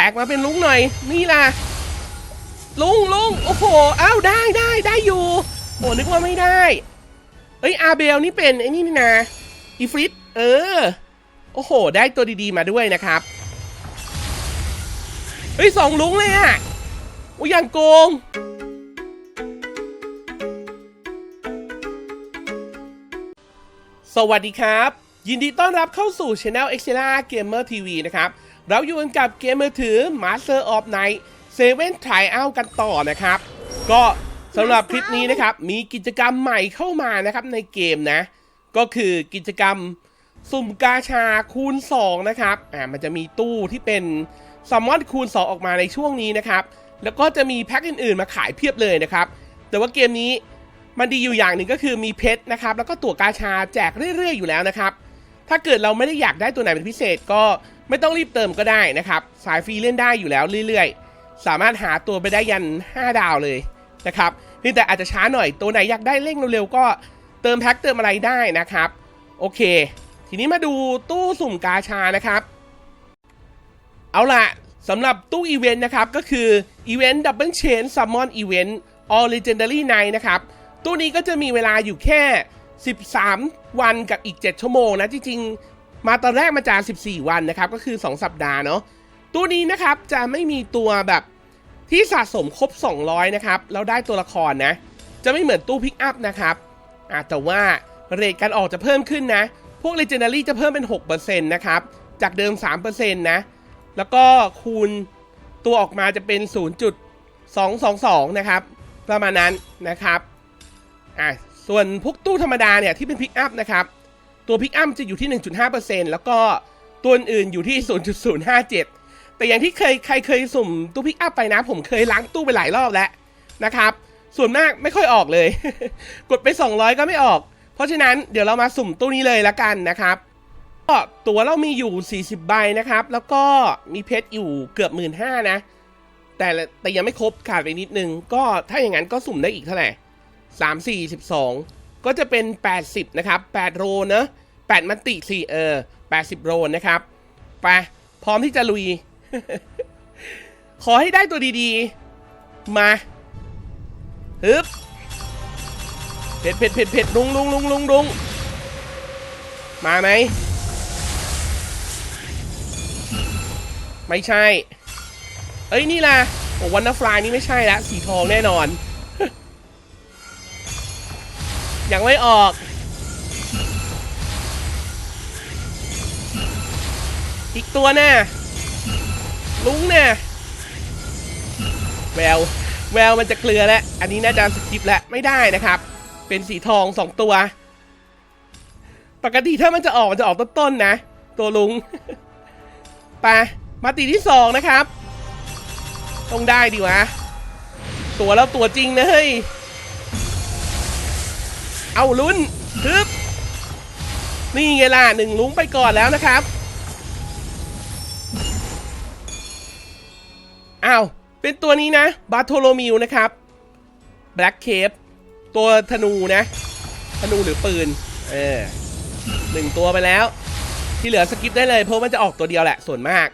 ตกมาเป็นลุงหน่อย นี่ล่ะ ลุงลุงโอ้โหอ้าวได้ได้ได้อยู่โอ้นึกว่าไม่ได้เอ้ยอาเบลนี่เป็นไอ้นี่นี่นะอีฟริตเออ โอ้โห ได้ตัวดีๆมาด้วยนะครับเฮ้ยสองลุงเลยอะโอ้ยอย่างโกงสวัสดีครับ ยินดีต้อนรับเข้าสู่ Channel e x c e l a Gamer TV นะครับ เราอยู่กันกับเกมมือถือ Master of Night 7 Trial กันต่อนะครับ ก็สำหรับคลิปนี้นะครับ มีกิจกรรมใหม่เข้ามานะครับในเกมนะ ก็คือกิจกรรมสุ่มกาชาคูณ 2 นะครับ อ่า มันจะมีตู้ที่เป็นซัมมอนคูณ 2 ออกมาในช่วงนี้นะครับ แล้วก็จะมีแพ็คอื่นๆ มาขายเพียบเลยนะครับ แต่ว่าเกมนี้มันดีอยู่อย่างหนึ่งก็คือมีเพชรนะครับ แล้วก็ตั๋วกาชาแจกเรื่อยๆ อยู่แล้วนะครับ ถ้าเกิดเราไม่ได้อยากได้ตัวไหนเป็นพิเศษก็ ไม่ต้องรีบเติมก็ได้นะครับ สายฟรีเล่นได้อยู่แล้วเรื่อยๆ สามารถหาตัวไปได้ยัน 5 ดาวเลยนะครับเพียงแต่อาจจะช้าหน่อยตัวไหนอยากได้เร่งเร็วๆก็เติมแพ็คเติมอะไรได้นะครับ โอเค ทีนี้มาดูตู้สุ่มกาชานะครับ เอาล่ะสำหรับตู้อีเวนต์นะครับ ก็คืออีเวนต์ Double Chain Summon Event All Legendary Night นะครับ ตู้นี้ก็จะมีเวลาอยู่แค่ 13 วันกับอีก 7 ชั่วโมงนะ จริงๆ มาตอนแรกมาจาก14 วันนะครับ ก็คือ 2 สัปดาห์เนาะตู้นี้นะครับจะไม่มีตัวแบบที่สะสมครบ 200 นะครับแล้วได้ตัวละครนะ จะไม่เหมือนตู้พิกอัพนะครับอะแต่ว่าเรทการออกจะเพิ่มขึ้นนะ พวก Legendary จะเพิ่มเป็น 6%นะครับ จากเดิม 3%นะ แล้วก็คูณตัวออกมาจะเป็น 0.222 นะครับ ประมาณนั้นนะครับอะส่วนพวกตู้ธรรมดาเนี่ยที่เป็นพิกอัพนะครับ ตัวพิกอัพจะอยู่ที่ 1.5%แล้วก็ตัวอื่นอยู่ที่ 0.057 แต่อย่างที่เคยใครเคยสุ่มตู้พิกอัพไปนะ ผมเคยล้างตู้ไปหลายรอบแล้วนะครับ ส่วนมากไม่ค่อยออกเลย กดไป 200 ก็ไม่ออก เพราะฉะนั้นเดี๋ยวเรามาสุ่มตู้นี้เลยละกันนะครับก็ตัวเรามีอยู่ 40 ใบนะครับ แล้วก็มีเพชรอยู่เกือบ1 5ื่นนะ แต่แต่ยังไม่ครบขาดไปนิดนึง ก็ถ้าอย่างนั้นก็สุ่มได้อีกเท่าไหร่3 4 12ก็จะเป็น 80 นะครับ 8 โรเนอะ 8 มันติ4เออ80 โรนะครับ ไป พร้อมที่จะลุย ขอให้ได้ตัวดีๆ มาฮึบเผ็ดเผ็ดเผ็ดเผ็ดลุงลุงลุงลุงลุงมาไหม ไม่ใช่ เอ้ย นี่ล่ะ โอ้วันนฟลายนี่ไม่ใช่ละ สีทองแน่นอน ยังไม่ออก อีกตัวแน่ลุงเนี่ยแววแววมันจะเกลือแล้วอันนี้น่าจะสกิปแล้วไม่ได้นะครับ เป็นสีทองสองตัว ปกติถ้ามันจะออกมันจะออกต้นๆนะ ตัวลุงไปมาตีที่สองนะครับ ต้องได้ดีวะ ตัวแล้วตัวจริงนะเฮ้ย เอาลุ้นฮึบนี่ไงล่ะหนึ่งลุงไปก่อนแล้วนะครับ อ้าว เป็นตัวนี้นะ บาโทโลมิวนะครับ แบล็กเคปตัวธนูนะ ธนูหรือปืน เออหนึ่งตัวไปแล้ว ที่เหลือสกิปได้เลย เพราะมันจะออกตัวเดียวแหละ ส่วนมาก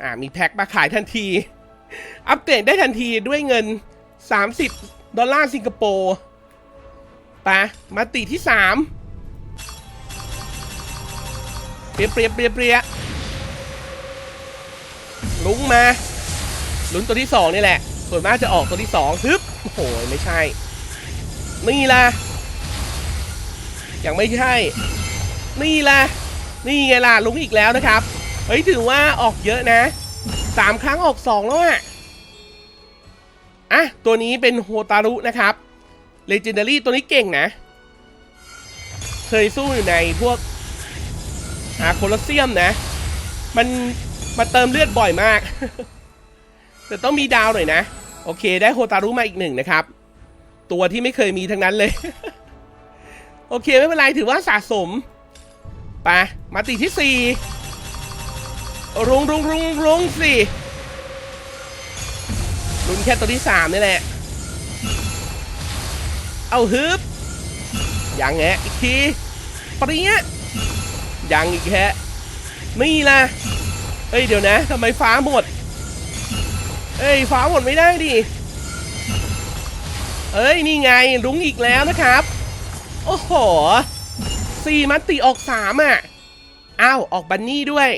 อ่า มีแพ็คมาขายทันที อัปเกรดได้ทันทีด้วยเงิน 30 ดอลลาร์สิงคโปร์ปะมาตีที่ 3เปรียเปรียเปรียเปรีย ลุงมา ลุ้นตัวที่ 2 นี่แหละ ส่วนมากจะออกตัวที่2ฮึบโอ้โหไม่ใช่ นี่ล่ะ ยังไม่ใช่ นี่ล่ะ นี่ไงล่ะลุงอีกแล้วนะครับ เฮ้ยถือว่าออกเยอะนะสามครั้งออกสองแล้วอะอะ ตัวนี้เป็นโฮตารุนะครับ Legendary ตัวนี้เก่งนะ เคยสู้อยู่ในพวกอาโคลอเซียมนะ มัน มาเติมเลือดบ่อยมาก แต่ต้องมีดาวหน่อยนะ โอเค ได้โฮตารุมาอีกหนึ่งนะครับ ตัวที่ไม่เคยมีทั้งนั้นเลย โอเคไม่เป็นไรถือว่าสะสมไปมาตีที่สี่รุงรุงรุงรุงสิลุ้นแค่ตัวที่สามนี่แหละ เอาฮึบยังแงอีกทีปรี๊ยยังอีกแค่นี่ล่ะ เอ้ยเดี๋ยวนะทำไมฟ้าหมดเอ้ยฟ้าหมดไม่ได้ดิเอ้ยนี่ไงลุงอีกแล้วนะครับ โอ้โหสี่มันติออกสามอะอ้าวออกบันนี่ด้วย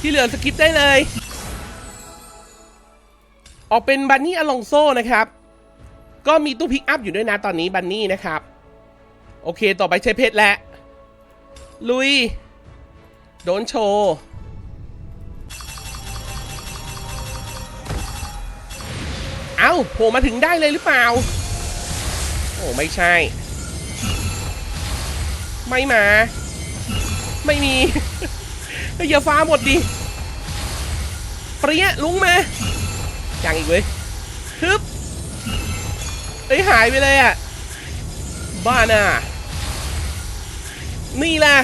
ที่เหลือสกิปได้เลย ออกเป็นบันนี่อลองโซนะครับ ก็มีตู้พิกอัพอยู่ด้วยนะตอนนี้บันนี่นะครับ โอเคต่อไปใช้เพชรแล้วลุย โดนโชว์ เอ้าโผล่มาถึงได้เลยหรือเปล่า โอ้ไม่ใช่ ไม่มา ไม่มีเฮ้ยอย่าฟ้าหมดดิ เปรี้ยลุงมายังอีกเว้ยฮึบเอ้ยหายไปเลยอะ บ้าน่ะ นี่แหละ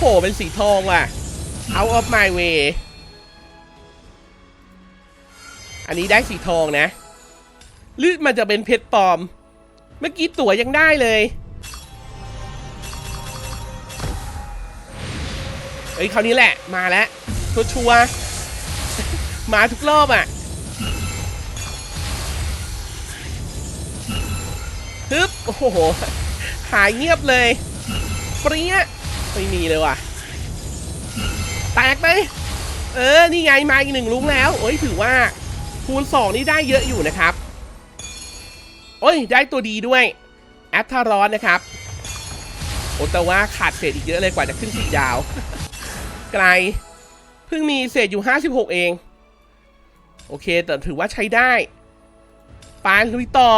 หเป็นสีทองว่ะ out of my way อันนี้ได้สีทองนะ หรือมันจะเป็นเพชรปลอม เมื่อกี้ตั๋วยังได้เลยเอ้ยคราวนี้แหละมาแล้วชัวชัวร์มาทุกรอบอะฮึบโอ้โห หายเงียบเลย เปรี้ย ไม่มีเลยว่ะ แตกไหมเออ นี่ไงมาอีกหนึ่งลุงแล้วเอ้ยถือว่า คูณ2นี่ได้เยอะอยู่นะครับ โอ้ย ได้ตัวดีด้วย แอตทารอนนะครับ โอแต่ว่าขาดเศษอีกเยอะเลยกว่าจะขึ้นสีดาว ไกล เพิ่งมีเศษอยู่ 56 เอง โอเค แต่ถือว่าใช้ได้ ปานลุยต่อ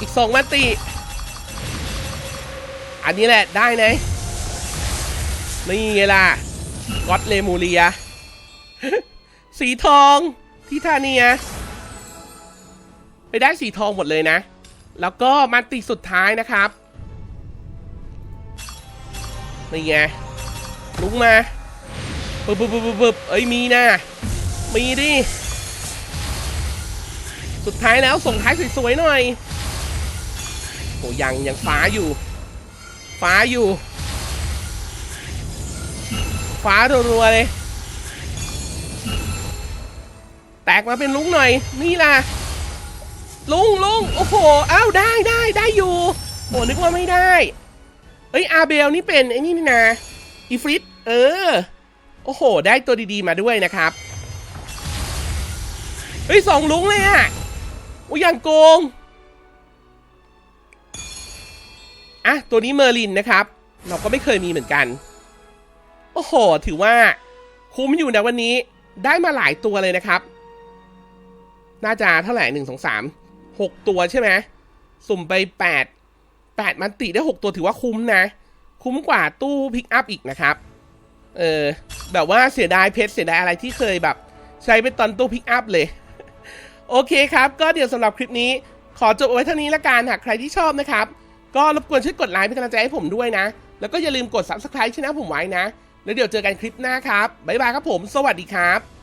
อีกสองมาติ อันนี้แหละได้นะนี่ไงล่ะก็อตเลมูเรีย สีทองที่ทาเนีย ไปได้สีทองหมดเลยนะ แล้วก็มันติสุดท้ายนะครับ นี่ไงลุงมาปึ๊บปึ๊บปึ๊บปึ๊บเอ้ยมีนะมีดิ สุดท้ายแล้วส่งท้ายสวยๆหน่อยโอ้ยังยังฟ้าอยู่ ฟ้าอยู่ ฟ้ารัวๆเลย แตกมาเป็นลุงหน่อย นี่ล่ะ ลุงลุงโอ้โหอ้าวได้ได้ได้อยู่โอ้นึกว่าไม่ได้เอ้ยอาเบลนี่เป็นไอ้นี่นี่นะอีฟริตเออ โอ้โห ได้ตัวดีๆมาด้วยนะครับเฮ้ยสองลุงเลยอะโอ้ยอย่างโกง อะตัวนี้เมอร์ลินนะครับ เราก็ไม่เคยมีเหมือนกัน โอ้โห ถือว่า คุ้มอยู่นะวันนี้ได้มาหลายตัวเลยนะครับ น่าจะเท่าไหร่หนึ่งสองสามหกตัวใช่ไหมสุ่มไปแปดแปดมันติได้หกตัวถือว่าคุ้มนะ คุ้มกว่าตู้พิกอัพอีกนะครับ เออ แบบว่าเสียดายเพชรเสียดายอะไรที่เคยแบบ ใช้เป็นตอนตู้พิกอัพเลย โอเคครับ ก็เดี๋ยวสำหรับคลิปนี้ ขอจบเอาไว้เท่านี้ละกันหากใครที่ชอบนะครับ ก็รบกวนช่วยกดไลค์เป็นกำลังใจให้ผมด้วยนะ แล้วก็อย่าลืมกด subscribe ช่องผมไว้นะ แล้วเดี๋ยวเจอกันคลิปหน้าครับบ๊ายบายครับผม สวัสดีครับ